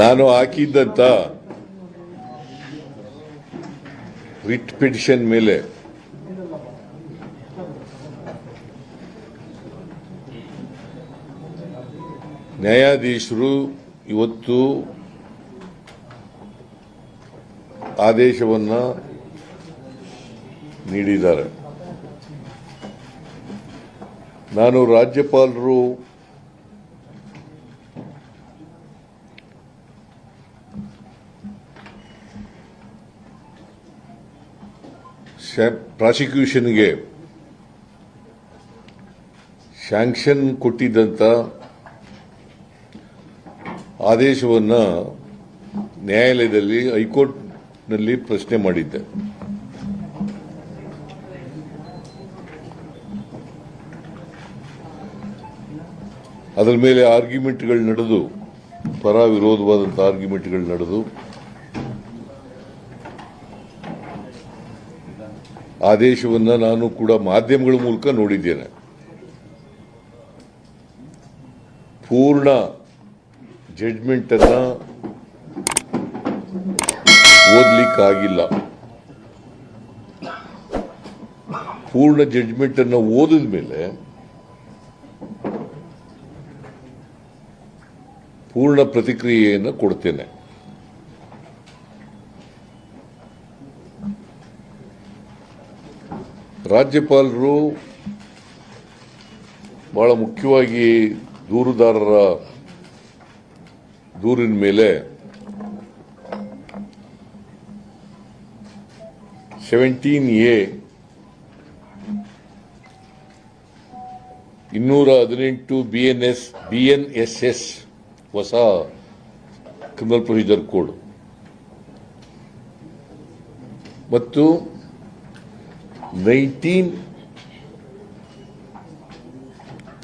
ನಾನು ಹಾಕಿದ್ದಂತ writ petition ಮೇಲೆ ನ್ಯಾಯಾಧೀಶರು ಇವತ್ತು ಆದೇಶವನ್ನು ನೀಡಿದ್ದಾರೆ. ನಾನು ರಾಜ್ಯಪಾಲರು ಪ್ರಾಸಿಕ್ಯೂಷನ್ಗೆ ಶಾಂಕ್ಷನ್ ಕೊಟ್ಟಿದ್ದಂಥ ಆದೇಶವನ್ನು ನ್ಯಾಯಾಲಯದಲ್ಲಿ ಹೈಕೋರ್ಟ್ನಲ್ಲಿ ಪ್ರಶ್ನೆ ಮಾಡಿದ್ದೆ. ಅದರ ಮೇಲೆ ಆರ್ಗ್ಯುಮೆಂಟ್ಗಳು ನಡೆದು ಪರ ವಿರೋಧವಾದಂಥ ಆರ್ಗ್ಯುಮೆಂಟ್ಗಳು ನಡೆದು, ಆದೇಶವನ್ನು ನಾನು ಕೂಡ ಮಾಧ್ಯಮಗಳ ಮೂಲಕ ನೋಡಿದ್ದೇನೆ. ಪೂರ್ಣ ಜಡ್ಜ್ಮೆಂಟ್ ಅನ್ನ ಓದ್ಲಿಕ್ಕಾಗಿಲ್ಲ. ಪೂರ್ಣ ಜಡ್ಜ್ಮೆಂಟ್ ಅನ್ನ ಓದಿದ ಮೇಲೆ ಪೂರ್ಣ ಪ್ರತಿಕ್ರಿಯೆಯನ್ನು ಕೊಡ್ತೇನೆ. ರಾಜ್ಯಪಾಲರು ಬಹಳ ಮುಖ್ಯವಾಗಿ ದೂರುದಾರರ ದೂರಿನ ಮೇಲೆ ಸೆವೆಂಟೀನ್ ಎ ಇನ್ನೂರ ಹದಿನೆಂಟು ಬಿಎನ್ಎಸ್ ಬಿಎನ್ಎಸ್ಎಸ್ ಹೊಸ ಕ್ರಿಮಿನಲ್ ಪ್ರೊಸೀಜರ್ ಕೋಡ್ ಮತ್ತು ನೈನ್ಟೀನ್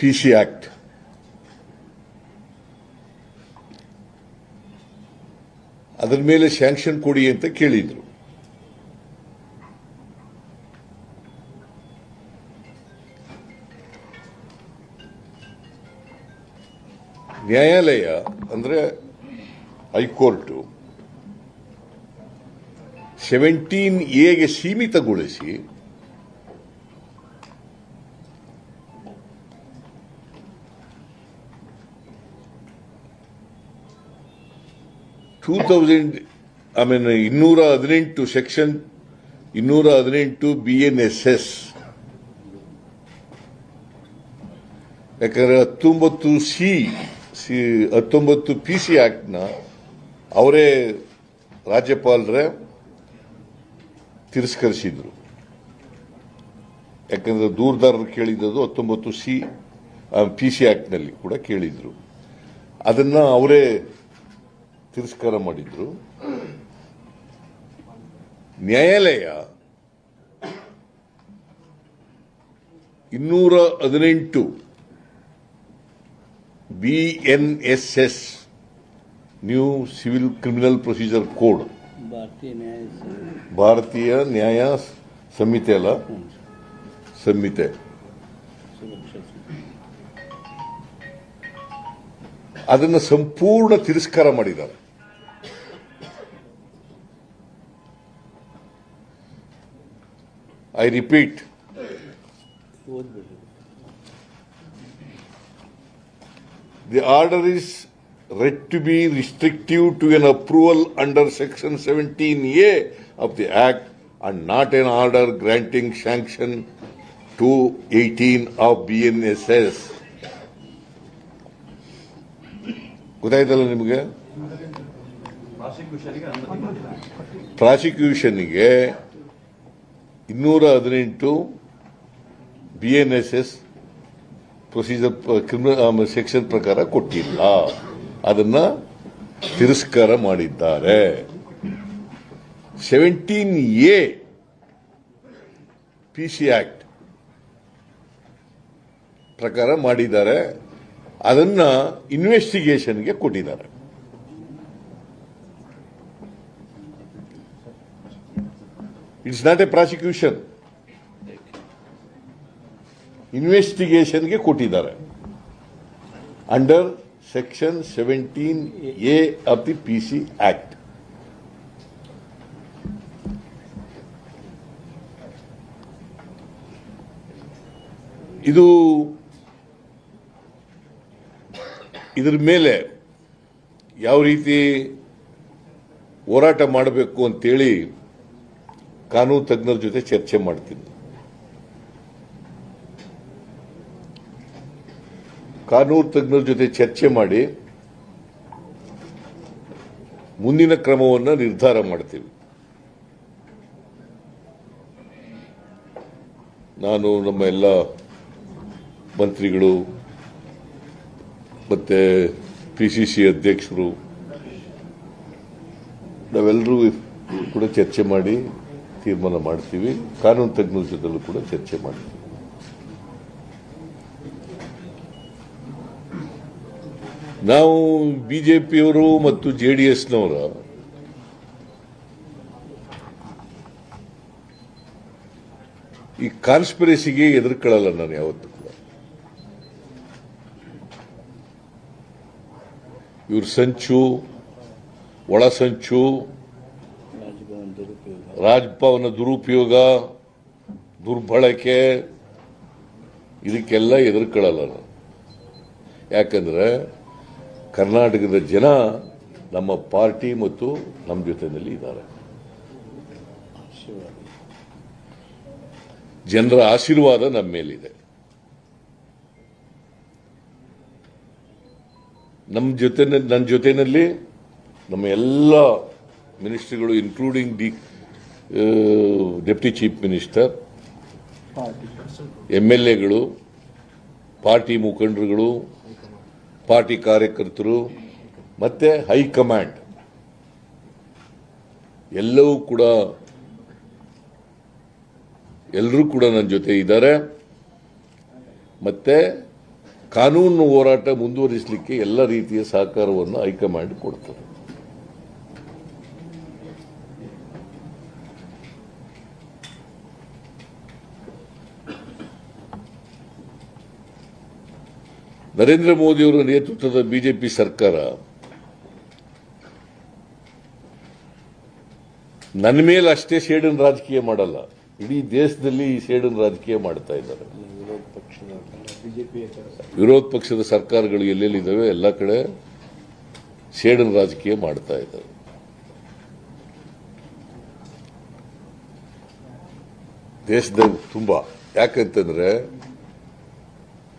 ಪಿಸಿ ಆಕ್ಟ್ ಅದರ ಮೇಲೆ ಸ್ಯಾಂಕ್ಷನ್ ಕೊಡಿ ಅಂತ ಕೇಳಿದ್ರು. ನ್ಯಾಯಾಲಯ, ಅಂದ್ರೆ ಹೈಕೋರ್ಟು, ಸೆವೆಂಟೀನ್ ಎಗೆ ಸೀಮಿತಗೊಳಿಸಿ ಟೂ ತೌಸಂಡ್ ಐ ಮೀನ್ ಇನ್ನೂರ ಹದಿನೆಂಟು ಸೆಕ್ಷನ್ ಇನ್ನೂರ ಹದಿನೆಂಟು ಬಿ ಎನ್ ಎಸ್ ಎಸ್ ಯಾಕಂದ್ರೆ ಹತ್ತೊಂಬತ್ತು ಸಿ ಸಿ, ಹತ್ತೊಂಬತ್ತು ಪಿ ಸಿ ಆಕ್ಟ್ನ ಅವರೇ ರಾಜ್ಯಪಾಲರೇ ತಿರಸ್ಕರಿಸಿದ್ರು. ಯಾಕಂದ್ರೆ ದೂರದಾರರು ಕೇಳಿದ್ದು ಹತ್ತೊಂಬತ್ತು ಸಿ ಪಿ ಸಿ ಆಕ್ಟ್ನಲ್ಲಿ ಕೂಡ ಕೇಳಿದ್ರು. ಅದನ್ನ ಅವರೇ ತಿರಸ್ಕಾರ ಮಾಡಿದ್ರು. ನ್ಯಾಯಾಲಯ ಇನ್ನೂರ ಹದಿನೆಂಟು BNSS new civil criminal procedure code Bharatiya Nyaya Sanhita. ಭಾರತೀಯ ನ್ಯಾಯ ಸಂಹಿತೆ ಅಲ್ಲ? ಸಂಹಿತೆ. ಅದನ್ನು ಸಂಪೂರ್ಣ ತಿರಸ್ಕಾರ ಮಾಡಿದ್ದಾರೆ. I repeat The order is read to be restrictive to an approval under section 17A of the Act and not an order granting sanction to 18 of BNSS. ಗೊತ್ತಾಯ್ತಲ್ಲ ನಿಮಗೆ ಪ್ರಾಸಿಕ್ಯೂಷನ್ಗೆ ಇನ್ನೂರ ಹದಿನೆಂಟು B N S S procedure criminal section ಪ್ರಕಾರ ಕೊಟ್ಟಿಲ್ಲ. ಅದನ್ನ ತಿರಸ್ಕಾರ ಮಾಡಿದ್ದಾರೆ. Seventeen A P C act ಪ್ರಕಾರ ಮಾಡಿದ್ದಾರೆ. ಅದನ್ನ ಇನ್ವೆಸ್ಟಿಗೇಷನ್ಗೆ ಕೊಟ್ಟಿದ್ದಾರೆ. ಇಟ್ಸ್ ನಾಟ್ ಎ ಪ್ರಾಸಿಕ್ಯೂಷನ್ ಇನ್ವೆಸ್ಟಿಗೇಷನ್ಗೆ ಕೊಟ್ಟಿದ್ದಾರೆ. Under section seventeen A of the P C act ಇದು ಇದ್ರ ಮೇಲೆ ಯಾವ ರೀತಿ ಹೋರಾಟ ಮಾಡಬೇಕು ಅಂತೇಳಿ ಕಾನೂನು ತಜ್ಞರ ಜೊತೆ ಚರ್ಚೆ ಮಾಡ್ತೀನಿ. ಕಾನೂನು ತಜ್ಞರ ಜೊತೆ ಚರ್ಚೆ ಮಾಡಿ ಮುಂದಿನ ಕ್ರಮವನ್ನು ನಿರ್ಧಾರ ಮಾಡ್ತೀವಿ. ನಾನು ನಮ್ಮ ಎಲ್ಲ ಮಂತ್ರಿಗಳು ಮತ್ತೆ ಪಿ ಸಿ ಸಿ ಅಧ್ಯಕ್ಷರು ನಾವೆಲ್ಲರೂ ಕೂಡ ಚರ್ಚೆ ಮಾಡಿ ತೀರ್ಮಾನ ಮಾಡ್ತೀವಿ. ಕಾನೂನು ತಜ್ಞರ ಜೊತೆಲೂ ಕೂಡ ಚರ್ಚೆ ಮಾಡ್ತೀವಿ. ನಾವು ಬಿಜೆಪಿಯವರು ಮತ್ತು ಜೆ ಡಿ ಎಸ್ನವರ ಈ ಕಾನ್ಸ್ಪಿರಸಿಗೆ ಎದುರ್ಕೊಳ್ಳಲ್ಲ ನಾನು ಯಾವತ್ತೂ ಕೂಡ. ಇವ್ರ ಸಂಚು, ಒಳ ಸಂಚು, ರಾಜ್ಭವನ ದುರುಪಯೋಗ, ದುರ್ಬಳಕೆ, ಇದಕ್ಕೆಲ್ಲ ಎದುರ್ಕೊಳ್ಳಲ್ಲ ನಾನು. ಯಾಕಂದ್ರೆ ಕರ್ನಾಟಕದ ಜನ ನಮ್ಮ ಪಾರ್ಟಿ ಮತ್ತು ನಮ್ಮ ಜೊತೆಯಲ್ಲಿ ಇದ್ದಾರೆ. ಜನರ ಆಶೀರ್ವಾದ ನಮ್ಮ ಮೇಲಿದೆ. ನಮ್ಮ ಜೊತೆ ನನ್ನ ಜೊತೆಯಲ್ಲಿ ನಮ್ಮ ಎಲ್ಲ ಮಿನಿಸ್ಟ್ರಿಗಳು including the deputy chief minister M L ಎಗಳು ಪಾರ್ಟಿ ಮುಖಂಡರುಗಳು ಪಾರ್ಟಿ ಕಾರ್ಯಕರ್ತರು ಮತ್ತೆ ಹೈಕಮಾಂಡ್. ಎಲ್ಲವೂ ಕೂಡ ಎಲ್ಲರೂ ಕೂಡ ನನ್ನ ಜೊತೆ ಇದ್ದಾರೆ. ಮತ್ತೆ ಕಾನೂನು ಹೋರಾಟ ಮುಂದುವರಿಸಲಿಕ್ಕೆ ಎಲ್ಲ ರೀತಿಯ ಸಹಕಾರವನ್ನು ಹೈಕಮಾಂಡ್ ಕೊಡ್ತದೆ. ನರೇಂದ್ರ ಮೋದಿಯವರ ನೇತೃತ್ವದ ಬಿಜೆಪಿ ಸರ್ಕಾರ ನನ್ನ ಮೇಲೆ ಅಷ್ಟೇ ಸೇಡನ್ ರಾಜಕೀಯ ಮಾಡಲ್ಲ. ಇಡೀ ದೇಶದಲ್ಲಿ ಈ ಸೇಡಿನ ರಾಜಕೀಯ ಮಾಡ್ತಾ ಇದ್ದಾರೆ. ವಿರೋಧ ಪಕ್ಷದ ಬಿಜೆಪಿ ವಿರೋಧ ಪಕ್ಷದ ಸರ್ಕಾರಗಳು ಎಲ್ಲೆಲ್ಲಿದ್ದಾವೆ? ಎಲ್ಲ ಕಡೆ ಸೇಡನ್ ರಾಜಕೀಯ ಮಾಡ್ತಾ ಇದ್ದಾರೆ. ದೇಶದಲ್ಲಿ ತುಂಬಾ. ಯಾಕಂತಂದ್ರೆ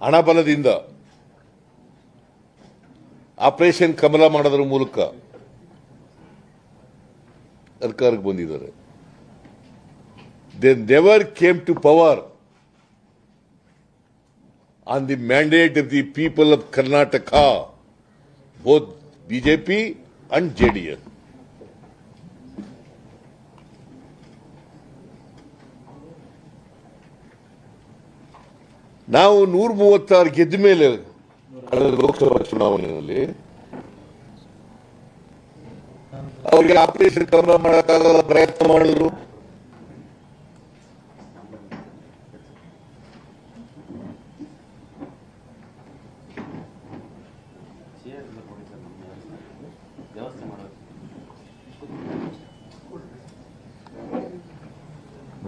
ಹಣಬಲದಿಂದ ಆಪರೇಷನ್ ಕಮಲ ಮಾಡೋದ್ರ ಮೂಲಕ ಸರ್ಕಾರಕ್ಕೆ ಬಂದಿದ್ದಾರೆ. They never came to power on the mandate of the people of Karnataka both BJP and JDS ನಾವು ನೂರ ಮೂವತ್ತಾರು ಗೆದ್ದ ಮೇಲೆ ಲೋಕಸಭಾ ಚುನಾವಣೆಯಲ್ಲಿ ಅವರಿಗೆ ಆಪರೇಷನ್ ಕಮಲ ಮಾಡೋಕ್ಕಾಗಲ್ಲ, ಪ್ರಯತ್ನ ಮಾಡಿದ್ರು.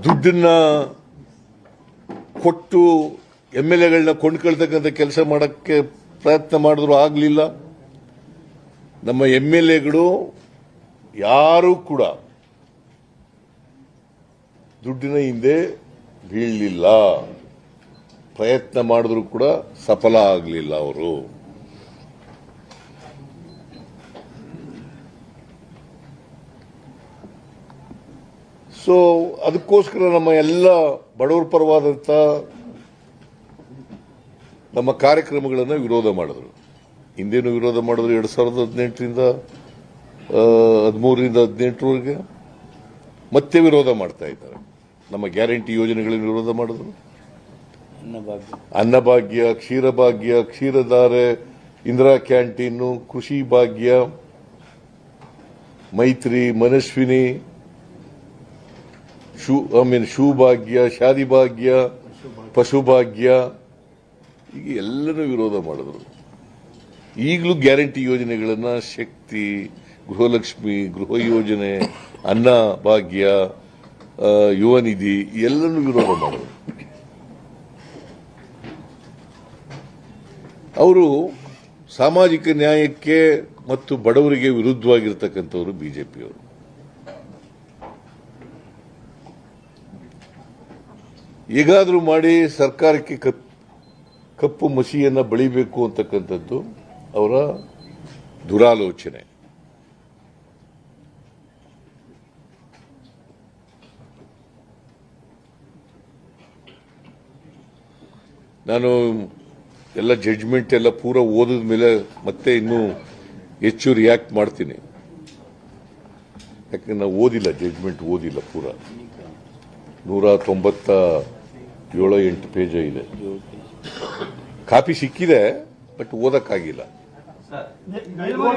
ದುಡ್ಡನ್ನ ಕೊಟ್ಟು ಎಂ ಎಲ್ ಎಗಳನ್ನ ಕೊಂಡ್ಕೊಳ್ತಕ್ಕಂಥ ಕೆಲಸ ಮಾಡಕ್ಕೆ ಪ್ರಯತ್ನ ಮಾಡಿದ್ರು ಆಗಲಿಲ್ಲ. ನಮ್ಮ ಎಂ ಎಲ್ ಎಗಳು ಯಾರೂ ಕೂಡ ದುಡ್ಡಿನ ಹಿಂದೆ ಬೀಳಲಿಲ್ಲ. ಪ್ರಯತ್ನ ಮಾಡಿದ್ರು ಕೂಡ ಸಫಲ ಆಗಲಿಲ್ಲ ಅವರು. ಸೊ ಅದಕ್ಕೋಸ್ಕರ ನಮ್ಮ ಎಲ್ಲ ಬಡವರ ಪರವಾದಂಥ ನಮ್ಮ ಕಾರ್ಯಕ್ರಮಗಳನ್ನು ವಿರೋಧ ಮಾಡಿದ್ರು. ಹಿಂದೇನು ವಿರೋಧ ಮಾಡಿದ್ರು ಎರಡು ಸಾವಿರದ ಹದಿನೆಂಟರಿಂದ ಹದಿಮೂರರಿಂದ ಹದಿನೆಂಟರವರೆಗೆ. ಮತ್ತೆ ವಿರೋಧ ಮಾಡ್ತಾ ಇದ್ದಾರೆ. ನಮ್ಮ ಗ್ಯಾರಂಟಿ ಯೋಜನೆಗಳನ್ನು ವಿರೋಧ ಮಾಡಿದ್ರು. Annabhagya Annabhagya Ksheerabhagya, Ksheeradhare, Indira canteen, Krishi Bhagya, Maitri, Manasvini, shoe, I mean shoe Bhagya, Shaadi Bhagya ಪಶುಭಾಗ್ಯ ಈಗ ಎಲ್ಲರೂ ವಿರೋಧ ಮಾಡಿದ್ರು. ಈಗಲೂ ಗ್ಯಾರಂಟಿ ಯೋಜನೆಗಳನ್ನ ಶಕ್ತಿ, ಗೃಹಲಕ್ಷ್ಮಿ, ಗೃಹ ಯೋಜನೆ, ಅನ್ನ, ಭಾಗ್ಯ ಯುವ ನಿಧಿ ಎಲ್ಲನೂ ವಿರೋಧ ಮಾಡಿದ್ರು. ಅವರು ಸಾಮಾಜಿಕ ನ್ಯಾಯಕ್ಕೆ ಮತ್ತು ಬಡವರಿಗೆ ವಿರುದ್ಧವಾಗಿರ್ತಕ್ಕಂಥವರು ಬಿಜೆಪಿಯವರು. ಈಗಾದರೂ ಮಾಡಿ ಸರ್ಕಾರಕ್ಕೆ ಕಪ್- ಕಪ್ಪು ಮಸಿಯನ್ನು ಬಳಿಬೇಕು ಅಂತಕ್ಕಂಥದ್ದು ಅವರ ದುರಾಲೋಚನೆ. ನಾನು ಎಲ್ಲ ಜಡ್ಜ್ಮೆಂಟ್ ಎಲ್ಲ ಪೂರ ಓದಿದ ಮೇಲೆ ಮತ್ತೆ ಇನ್ನೂ ಹೆಚ್ಚು ರಿಯಾಕ್ಟ್ ಮಾಡ್ತೀನಿ. ಯಾಕಂದ್ರೆ ನಾವು ಓದಿಲ್ಲ ಜಡ್ಜ್ಮೆಂಟ್ ಓದಿಲ್ಲ ಪೂರ. ನೂರ ತೊಂಬತ್ತ ಏಳು ಎಂಟು ಪೇಜ್ ಇದೆ. ಕಾಪಿ ಸಿಕ್ಕಿದೆ, ಬಟ್ ಓದಕ್ಕಾಗಿಲ್ಲ.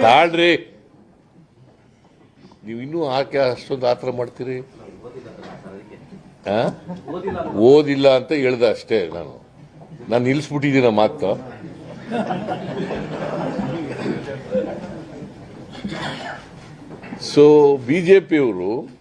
ತಾಳ್ರಿ. ನೀವು ಇನ್ನೂ ಆಕೆ ಅಷ್ಟೊಂದು ಆತರ ಮಾಡ್ತೀರಿ? ಓದಿಲ್ಲ ಅಂತ ಹೇಳ್ದೆ ಅಷ್ಟೇ ನಾನು. ನಾನು ನಿಲ್ಲಿಸ್ಬಿಟ್ಟಿದ್ದೀನ ಮಾತು. ಸೊ ಬಿಜೆಪಿಯವರು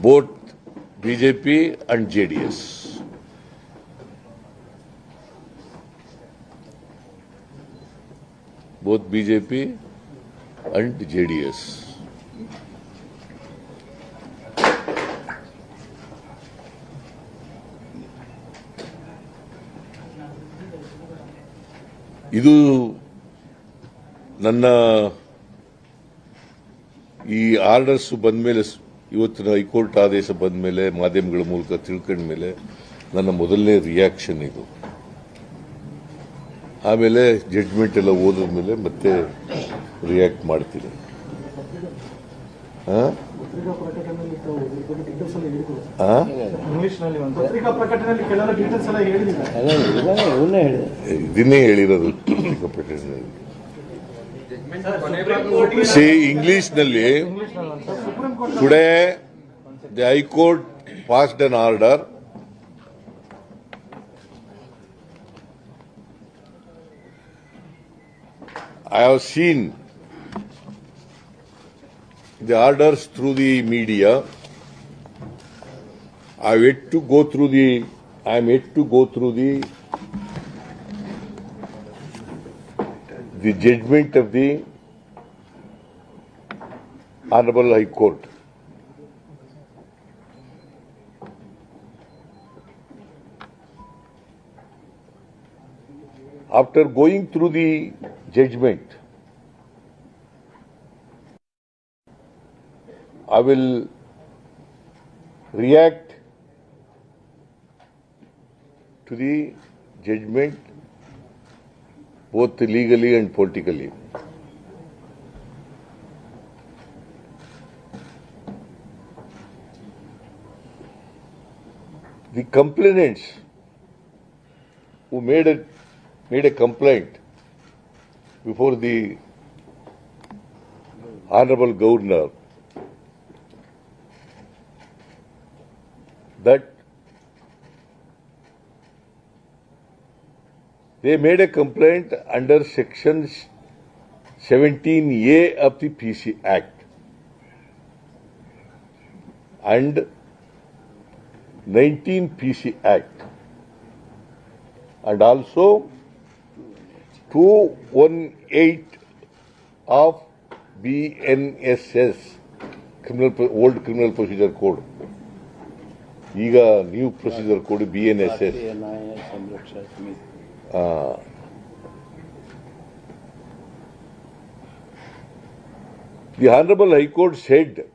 Both BJP and JDS. both BJP and JDS. ಇದು ನನ್ನ ಈ ಆರ್ಡರ್ಸ್ ಬಂದ್ಮೇಲೆ ಸ್- ಇವತ್ತಿನ ಹೈಕೋರ್ಟ್ ಆದೇಶ ಬಂದ ಮೇಲೆ ಮಾಧ್ಯಮಗಳ ಮೂಲಕ ತಿಳ್ಕೊಂಡ ಮೇಲೆ ನನ್ನ ಮೊದಲನೇ ರಿಯಾಕ್ಷನ್ ಇದು. ಆಮೇಲೆ ಜಡ್ಜ್ಮೆಂಟ್ ಎಲ್ಲ ಓದಿದ ಮೇಲೆ ಮತ್ತೆ ರಿಯಾಕ್ಟ್ ಮಾಡ್ತೀನಿ. ಇದನ್ನೇ ಹೇಳಿರೋದು ಪತ್ರಿಕಾ ಪ್ರಕಟಣೆಯಲ್ಲಿ. ಸಿ ಇಂಗ್ಲಿಷ್ನಲ್ಲಿ ಇಂಗ್ಲಿಷ್ನಲ್ಲಿ ಅಂತ supreme court today the high court passed an order I have seen the orders through the media. I have yet to go through the. I am yet to go through the the judgment of the Honorable High Court. After going through the judgment, I will react to the judgment both legally and politically. The complainants who made a, made a complaint before the Honorable Governor that they made a complaint under sections 17A of the PC Act and 19 PC Act and also 218 of BNSS criminal Pro- old criminal procedure code ಈಗ new procedure code B N S S Uh, the Honorable High Court said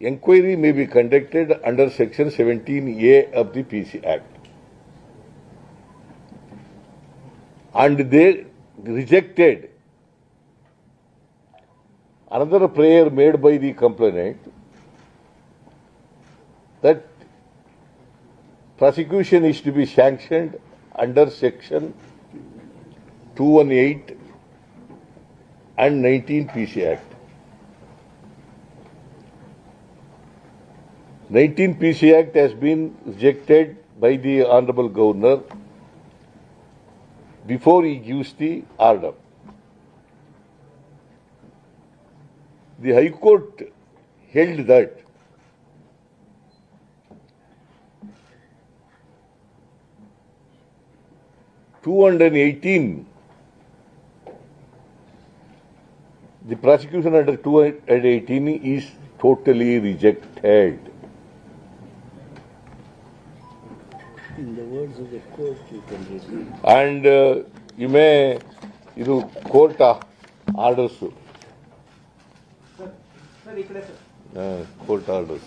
inquiry may be conducted under Section 17A of the PC Act. And they rejected another prayer made by the complainant that prosecution is to be sanctioned under Section 218 and 19 PC Act. 19 PC Act has been rejected by the Honorable Governor before he gives the order. The High Court held that two hundred and eighteen The prosecution under 218 is totally rejected. In the words of the court, you can read. And uh, you may, ಇದು court orders sir, ಈ sir. Sir court orders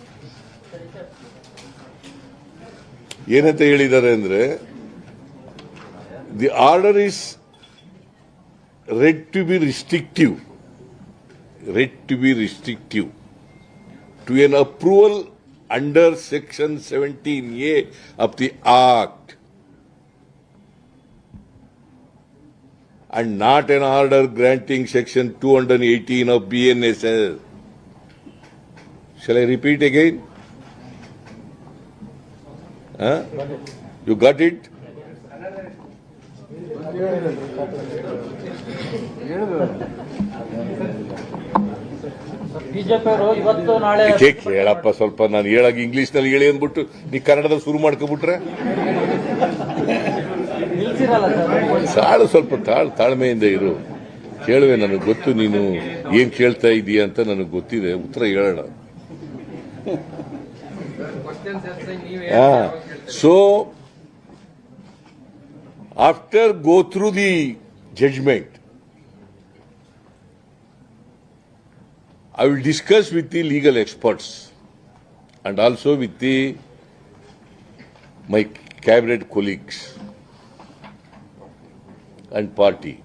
ಏನಂತ ಹೇಳಿದ್ದಾರೆ ಅಂದ್ರೆ The order is read to be restrictive, read to be restrictive to an approval under section 17A of the act and not an order granting section 218 of BNSL. Shall I repeat again? Huh? You got it? ಕೇಳಪ್ಪ ಸ್ವಲ್ಪ ನಾನು ಹೇಳಾಗ ಇಂಗ್ಲಿಷ್ನಲ್ಲಿ ಹೇಳಿ ಅಂದ್ಬಿಟ್ಟು ನೀ ಕನ್ನಡದಲ್ಲಿ ಶುರು ಮಾಡ್ಕೊಬಿಟ್ರೆ? ತಾಳು ಸ್ವಲ್ಪ ತಾಳ್ ತಾಳ್ಮೆಯಿಂದ ಇರು. ಕೇಳುವೆ ನನಗೆ ಗೊತ್ತು ನೀನು ಏನ್ ಕೇಳ್ತಾ ಇದೀಯ ಅಂತ ನನಗೆ ಗೊತ್ತಿದೆ. ಉತ್ತರ ಹೇಳೋಣ. So after go through the judgment, I will discuss with the legal experts and also with the my cabinet colleagues and party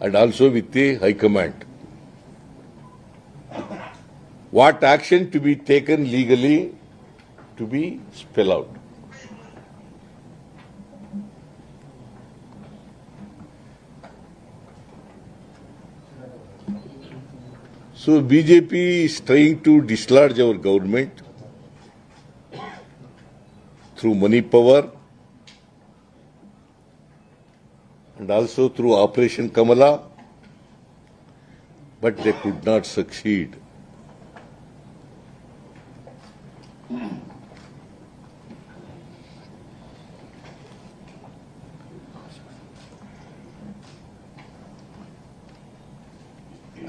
and also with the High Command. What action to be taken legally to be spelled out. So BJP is trying to dislodge our government through money power and also through Operation Kamala, but they could not succeed.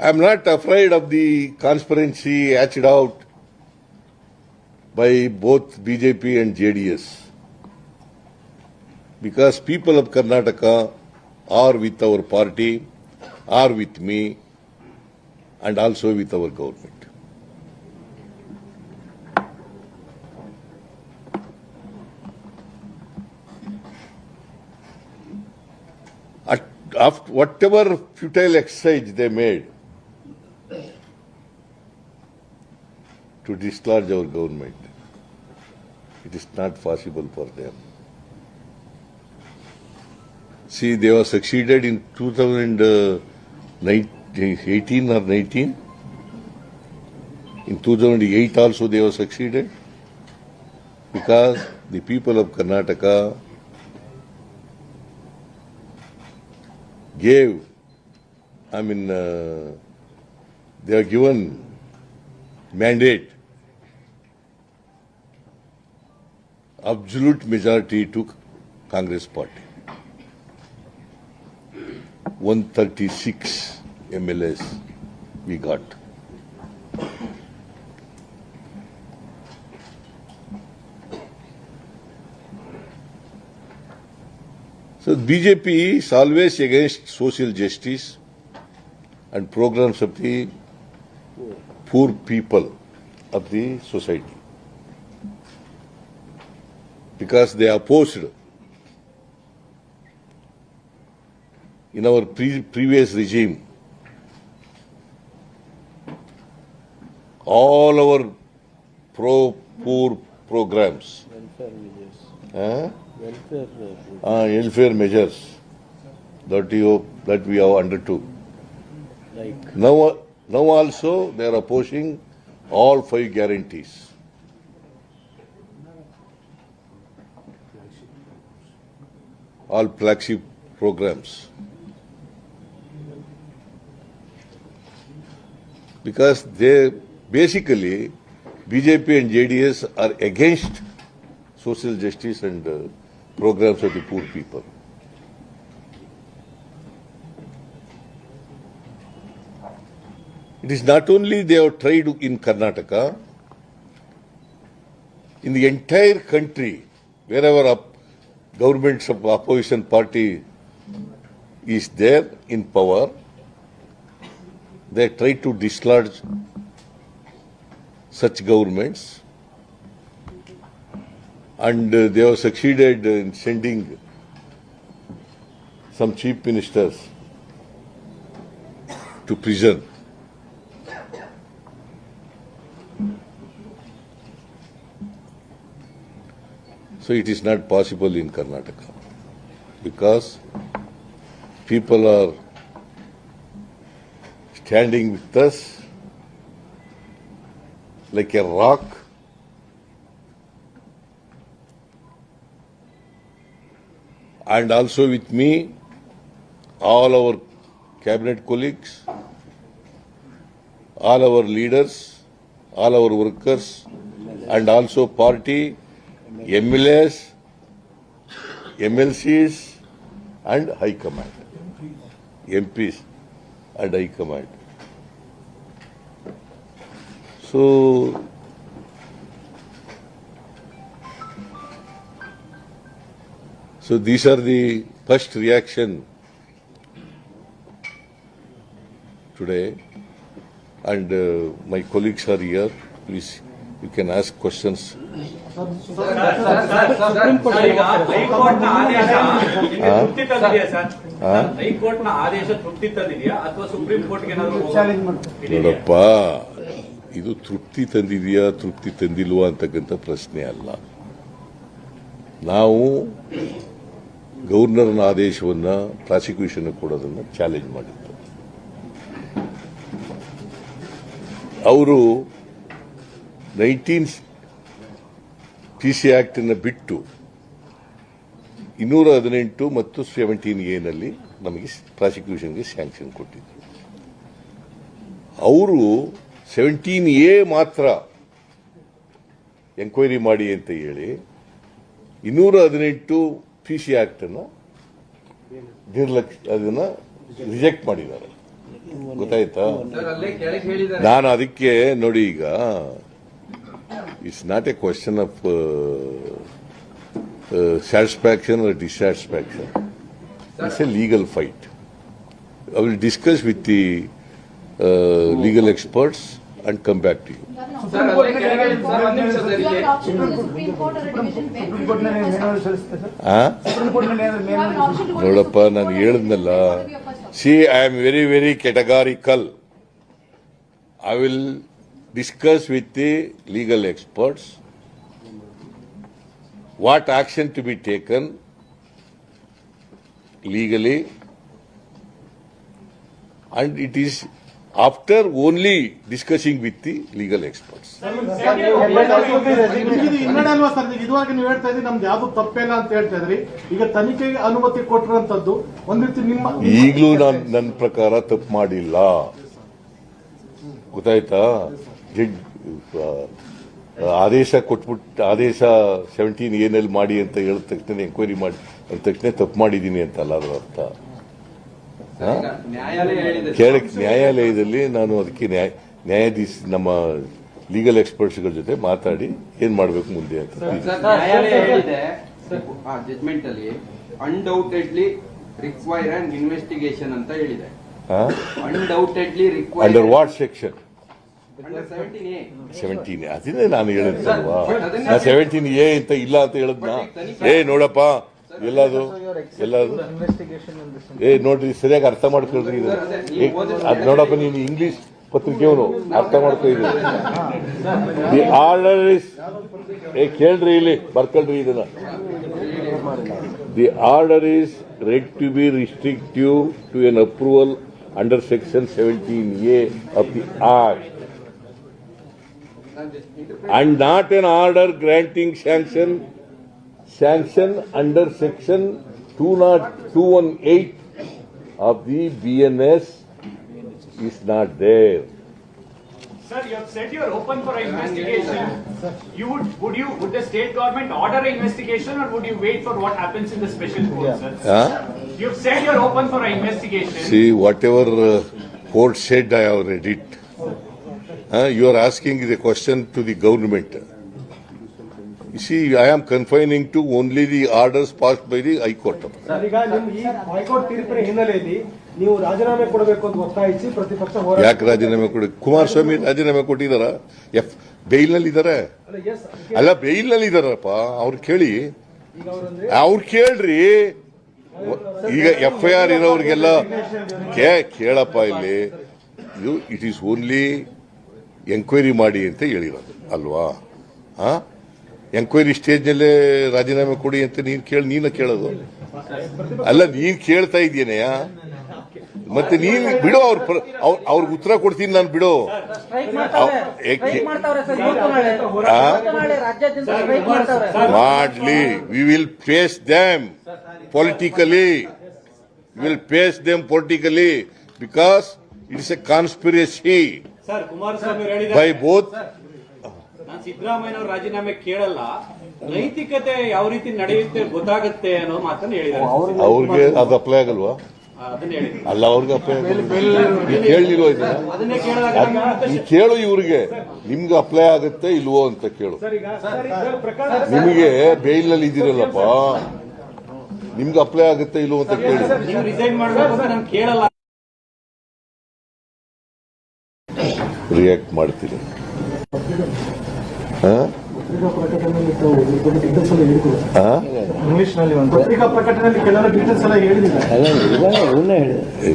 I am not afraid of the conspiracy hatched out by both BJP and JDS because people of Karnataka are with our party, are with me, and also with our government. After whatever futile exercise they made to dislodge our government, it is not possible for them. See, they were succeeded in 2018 or 19. In 2008 also they were succeeded because the people of Karnataka gave, I mean, uh, they are given mandate, absolute majority to Congress party. 136 MLAs we got. So BJP is always against social justice and programs of the poor people of the society. Because they are opposed in our pre- previous regime all our pro poor programs, Welfare measures. huh? Welfare, uh, uh, welfare measures that you that we have undertook. like Now, now also they are opposing all five guarantees. All flagship programs. Because they basically BJP and JDS are against social justice and uh, programs of the poor people. It is not only they have tried in Karnataka, in the entire country, wherever up governments of opposition party is there in power, they try to dislodge such governments and uh, they have succeeded in sending some chief ministers to prison. So it is not possible in Karnataka because people are standing with us like a rock. And also with me, all our cabinet colleagues, all our leaders, all our workers, and also party, MLAs, MLCs, and High Command, MPs and High Command. So, so these are the first reaction today, and uh, my colleagues are here. Please, you can ask questions. ಈಗ ಹೈಕೋರ್ಟ್ನ ಆದೇಶ ತೃಪ್ತಿ ತಂದಿದೆಯಾ sir? ಹೈಕೋರ್ಟ್ನ ಆದೇಶ ತೃಪ್ತಿ ತಂದಿದೆಯಾ ಅಥವಾ supreme ಕೋರ್ಟ್ಗೆ ಏನಾದ್ರು ಚಾಲೆಂಜ್ ಮಾಡ್ತಾರೆ ನೋಡಪ್ಪ ಇದು ತೃಪ್ತಿ ತಂದಿದೆಯಾ ತೃಪ್ತಿ ತಂದಿಲ್ವಾ ಅಂತಕ್ಕಂಥ ಪ್ರಶ್ನೆ ಅಲ್ಲ. ನಾವು ಗವರ್ನರ್ನ ಆದೇಶವನ್ನ ಪ್ರಾಸಿಕ್ಯೂಷನ್ ಕೊಡೋದನ್ನ ಚಾಲೆಂಜ್ ಮಾಡಿದ್ದು. ಅವರು ನೈನ್ಟೀನ್ ಪಿ ಸಿ ಆಕ್ಟ್ ಅನ್ನು ಬಿಟ್ಟು ಇನ್ನೂರ ಹದಿನೆಂಟು ಮತ್ತು ಸೆವೆಂಟೀನ್ ಎನಲ್ಲಿ ನಮಗೆ ಪ್ರಾಸಿಕ್ಯೂಷನ್ಗೆ ಸ್ಯಾಂಕ್ಷನ್ ಕೊಟ್ಟಿದ್ದರು ಅವರು ಸೆವೆಂಟೀನ್ ಎ ಮಾತ್ರ ಎಂಕ್ವೈರಿ ಮಾಡಿ ಅಂತ ಹೇಳಿ ಇನ್ನೂರ ಹದಿನೆಂಟು ಪಿ ಸಿ ಆಕ್ಟ್ ಅನ್ನು ನಿರ್ಲಕ್ಷ ಅದನ್ನ ರಿಜೆಕ್ಟ್ ಮಾಡಿದ್ದಾರೆ. ಗೊತ್ತಾಯ್ತಾ? ನಾನು ಅದಕ್ಕೆ ನೋಡಿ ಈಗ It's not a question of satisfaction or dissatisfaction it's a legal fight I will discuss with the legal experts and come back to you. Supreme court You have an option to go to the Supreme Court or a division bench. Supreme court ನಲ್ಲಿ ಏನಾದ್ರು ಸಲ್ಲಿಸುತ್ತೆ sir ಆ? Supreme court ನಲ್ಲಿ ಏನಾದ್ರು You have an option to go to the ನೋಡಪ್ಪ Supreme ನಾನು Court or a ಹೇಳಿದ್ನಲ್ಲ division bench. What will be your first option? See I am very very categorical I will Discuss with the legal experts what action to be taken legally. And it is after only discussing with the legal experts ಹಿನ್ನಡೆ ಅಲ್ವಾ sir ಈಗ ಇದುವರೆಗೆ ನೀವು ಹೇಳ್ತಾ ಇದ್ರಿ ನಮ್ದು ಯಾವ್ದು ತಪ್ಪೇನ ಅಂತ ಹೇಳ್ತಾ ಇದ್ರಿ. ಈಗ ತನಿಖೆಗೆ ಅನುಮತಿ ಕೊಟ್ಟಿರೋಂಥದ್ದು ಒಂದ್ ರೀತಿ ನಿಮ್ಮ ಈಗಲೂ ನಾನು ನನ್ನ ಪ್ರಕಾರ ತಪ್ಪು ಮಾಡಿಲ್ಲ. ಗೊತ್ತಾಯ್ತಾ? ಜಡ್ ಆ, ಆದೇಶ ಕೊಟ್ಬಿಟ್ಟು ಆದೇಶ ಸೆವೆಂಟೀನ್ ಏನಲ್ಲಿ ಮಾಡಿ ಅಂತ ಹೇಳಿದ ತಕ್ಷಣ ಎಂಕ್ವೈರಿ ಮಾಡಿ ಅಂದ ತಕ್ಷಣ ತಪ್ಪು ಮಾಡಿದ್ದೀನಿ ಅಂತ ಅಲ್ಲ ಅದರ ಅರ್ಥ. ಹಾ? ನ್ಯಾಯಾಲಯ ಹೇಳಿದೆ. ಕೇಳಕ್ ನ್ಯಾಯಾಲಯದಲ್ಲಿ ನಾನು ಅದಕ್ಕೆ ನ್ಯಾಯ ನ್ಯಾಯಾಧೀಶ ನಮ್ಮ ಲೀಗಲ್ ಎಕ್ಸ್ಪರ್ಟ್ಸ್ಗಳ ಜೊತೆ ಮಾತಾಡಿ ಏನ್ ಮಾಡಬೇಕು ಮುಂದೆ ಅಂತ ಜಜ್ಮೆಂಟ್ ಅಲ್ಲಿ ಅನ್ಡೌಟೆಡ್ಲಿ ರಿಕ್ವೈರ್ ಅಂಡ್ ಇನ್ವೆಸ್ಟಿಗೇಷನ್ ಅಂತ ಹೇಳಿದೆ. ಅಂಡರ್ ವಾಟ್ ಸೆಕ್ಷನ್ ಸೆವೆಂಟೀನ್ ಅದನ್ನೇ ನಾನು ಹೇಳಿದ್ದಲ್ವಾ ನಾ ಸೆವೆಂಟೀನ್ ಎ ಅಂತ ಇಲ್ಲ ಅಂತ ಹೇಳಿದ್ನ ಏ ನೋಡಪ್ಪ. ಎಲ್ಲದು ಎಲ್ಲದು ಏ ನೋಡ್ರಿ ಸರಿಯಾಗಿ ಅರ್ಥ ಮಾಡ್ಕೊಳ್ರಿ ಇದು. ಅದ್ ನೋಡಪ್ಪ ನೀನು ಇಂಗ್ಲಿಷ್ ಪತ್ರಿಕೆಯವನು. ಅರ್ಥ ಮಾಡ್ತಾ ದಿ ಆರ್ಡರ್ ಇಸ್ ಏ ಕೇಳ್ರಿ ಇಲ್ಲಿ ಬರ್ಕೊಳ್ರಿ ಇದನ್ನ. The order is read to be restrictive to an approval under section seventeen A of the act and not an order granting sanction sanction under section 218 of the BNS is not there. Sir, you have said you are open for an investigation. You would, would you, would the state government order an investigation or would you wait for what happens in the special court, sir? Huh? You have said you are open for an investigation. See, whatever uh, court said, I have read it. You are asking the question to the government. You see, I am confining to only the orders passed by the High Court. ನೀವು ರಾಜೀನಾಮೆ ಕೊಡಬೇಕು ಅಂತ ಒತ್ತಾಯಿಸಿ ಪ್ರತಿಪಕ್ಷ ಯಾಕೆ ರಾಜೀನಾಮೆ ಕೊಡಿ? ಕುಮಾರಸ್ವಾಮಿ ರಾಜೀನಾಮೆ ಕೊಟ್ಟಿದಾರ? ಎಫ್ ಬೇಲ್ನಲ್ಲಿ ಇದಾರೆ. ಅಲ್ಲ, yes, ಅದಕ್ಕೆ ಇದಾರಪ್ಪ. ಅವ್ರು ಕೇಳಿ. ಅವ್ರು ಕೇಳ್ರಿ. ಈಗ ಎಫ್ ಐ ಆರ್ ಇರೋರಿಗೆಲ್ಲ ಕೇಳಪ್ಪ ಇಲ್ಲಿ. ಇದು ಇಟ್ ಈಸ್ ಓನ್ಲಿ ಎಂಕ್ವೈರಿ ಮಾಡಿ ಅಂತ ಹೇಳಿರೋದು ಅಲ್ವಾ? ಹಾ ಎಂಕ್ವೈರಿ ಸ್ಟೇಜ್ನಲ್ಲೇ ರಾಜೀನಾಮೆ ಕೊಡಿ ಅಂತ ನೀನ್ ಕೇಳಿ ನೀನ ಕೇಳೋದು? ಅಲ್ಲ ನೀನ್ ಕೇಳ್ತಾ ಇದೇನೆಯ ಮತ್ತೆ ನೀನ್ ಬಿಡು ಅವ್ರ ಅವ್ರಿಗೆ ಉತ್ತರ ಕೊಡ್ತೀನಿ ನಾನು ಬಿಡು. ಮಾಡ್ಲಿ. We will face them politically will face them politically because it's a conspiracy sir Kumaraswamy ಅವರು ಬೈ ಬೋತ್. ನಾನು ಸಿದ್ದರಾಮಯ್ಯ ಅವ್ರ ರಾಜೀನಾಮೆ ಕೇಳಲ್ಲ. ನೈತಿಕತೆ ಯಾವ ರೀತಿ ನಡೆಯುತ್ತೆ ಗೊತ್ತಾಗುತ್ತೆ ಅನ್ನೋ ಮಾತನ್ನ ಹೇಳಿದ್ದಾರೆ. ಅವ್ರಿಗೆ ಅದು ಅಪ್ಲೈ ಆಗಲ್ವಾ? ಅದನ್ನ ಹೇಳಿದ್ರು ಅಲ್ಲ ಅವ್ರಿಗೆ ಅಪ್ಲೈ ಕೇಳಲಿಲ್ವ ಅದನ್ನೇ ಕೇಳಿದಾಗ ಅದ್- ನೀ ಕೇಳು ಇವ್ರಿಗೆ. ನಿಮ್ಗೆ ಅಪ್ಲೈ ಆಗುತ್ತೆ ಇಲ್ವೋ ಅಂತ ಕೇಳು. ಸರ್ ಈಗ ಸರ್, ಇದರ ಪ್ರಕಾರ ನಿಮಗೆ ಬೇಲ್ನಲ್ಲಿ ಇದ್ದೀರಲ್ಲಪ್ಪ. ನಿಮ್ಗೆ ಅಪ್ಲೈ ಆಗುತ್ತೆ ಇಲ್ವೋ ಅಂತ ಕೇಳಿ. ನೀವು ರಿಸೈನ್ ಮಾಡಬೇಕು ಅಂತ ನಾನು ಕೇಳಲ್ಲ. ಅವನ್ನ ಮಾಡ್ತೀನಿ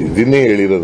ಇದನ್ನೇ ಹೇಳಿರೋದು.